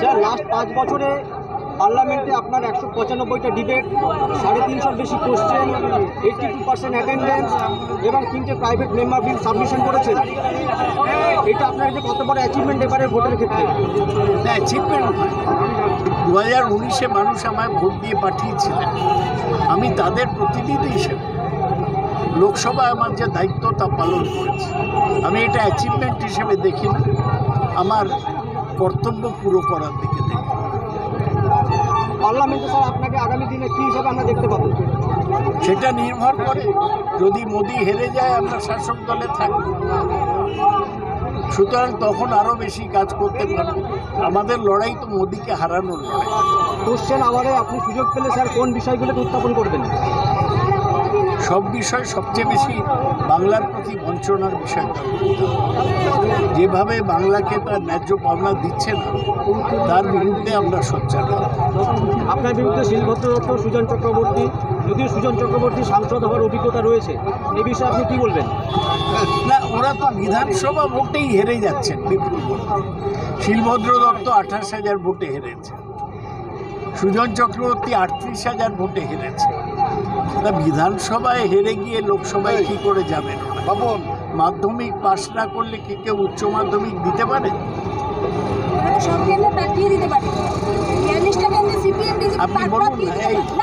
Sir last পাঁচ বছরে পার্লামেন্টে আপনার একশো পঁচানব্বইটা ডিবেট সাড়ে তিনশোর বেশি question eighty two percent attendance এবং তিনটে প্রাইভেট মেম্বার বিল সাবমিশন করেছেন এটা আপনার যে কত বড় অ্যাচিভমেন্ট এবারে ভোটের ক্ষেত্রে? অ্যাচিভমেন্ট দু হাজার উনিশে মানুষ আমায় ভোট দিয়ে পাঠিয়েছিলেন। আমি তাদের প্রতিনিধি হিসেবে। লোকসভায় আমার যে দায়িত্ব তা পালন করেছি আমি এটা অ্যাচিভমেন্ট হিসেবে দেখি না আমার কর্তব্য পুরো করার দিকে দেখি। পার্লামেন্টে স্যার আপনাকে আগামী দিনে কী হিসাবে আমরা দেখতে পাবো? সেটা নির্ভর করে যদি মোদি হেরে যায় আমরা শাসক দলে থাকব। সুতরাং তখন আরও বেশি কাজ করতে পারব। আমাদের লড়াই তো মোদিকে হারানোর লড়াই। কোশ্চেন আওয়ারে আপনি সুযোগ পেলে স্যার কোন বিষয়গুলোকে উত্থাপন করবেন? সব বিষয় সবচেয়ে বেশি বাংলার প্রতি বঞ্চনার বিষয় যেভাবে বাংলাকে তার ন্যায্য পাওনা দিচ্ছে না তার বিরুদ্ধে আমরা সোচ্চার। আপনার বিরুদ্ধে শিলভদ্র দত্ত সুজন চক্রবর্তী যদিও সুজন চক্রবর্তী সাংসদ হওয়ার অভিজ্ঞতা রয়েছে এ বিষয়ে আপনি কী বলবেন না ওরা তো বিধানসভা ভোটেই হেরে যাচ্ছেন বিপুল ভোটে। শিলভদ্র দত্ত আঠাশ হাজার ভোটে হেরেছে সুজন চক্রবর্তী আটত্রিশ হাজার ভোটে হেরেছে তা বিধানসভায় হেরে গিয়ে লোকসভায় কি করে যাবেন? বাবু মাধ্যমিক পাশ না করলে কি কেউ উচ্চ মাধ্যমিক দিতে পারে? আপনি বলুন না, এই-